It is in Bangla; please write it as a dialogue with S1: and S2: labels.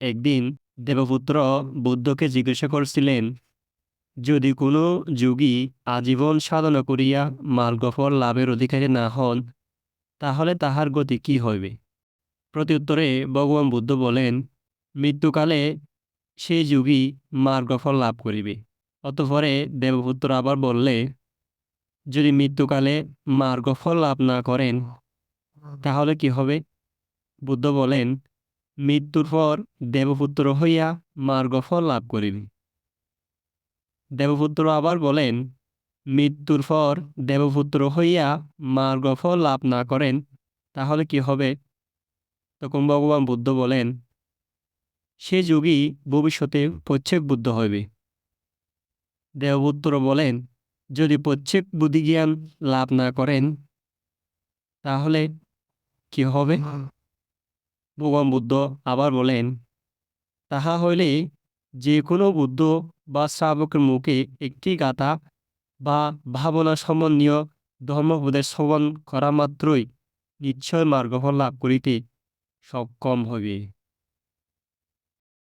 S1: একদিন দেবপুত্র বুদ্ধকে জিজ্ঞাসা করছিলেন, যদি কোনো যোগী আজীবন সাধনা করিয়া মার্গফল লাভের অধিকারী না হন, তাহলে তাহার গতি কি হইবে? প্রত্যুত্তরে ভগবান বুদ্ধ বলেন, মৃত্যুকালে সেই যোগী মার্গফল লাভ করিবে। অতঃপরে দেবপুত্র আবার বললে, যদি মৃত্যুকালে মার্গফল লাভ না করেন, তাহলে কি হবে? বুদ্ধ বলেন মৃত্যুর পর দেবপুত্র হইয়া মার্গফল লাভ করিবে দেবপুত্র আবার বলেন, মৃত্যুর পর দেবপুত্র হইয়া মার্গফল লাভ না করেন, তাহলে কি হবে? তখন ভগবান বুদ্ধ বলেন, সে যোগী ভবিষ্যতে প্রচ্ছেক বুদ্ধ হইবে। দেবপুত্র বলেন, যদি প্রচ্ছেক বুদ্ধিজ্ঞান লাভ না করেন, তাহলে কি হবে? ভগবান বুদ্ধ আবার বলেন, তাহা হইলে যে কোনো বুদ্ধ বা শ্রাবকের মুখে একটি গাথা বা ভাবনা সম্বন্ধীয় ধর্মবোধের শ্রবণ করা মাত্রই নিশ্চয় মার্গফল লাভ করিতে সক্ষম হইবে।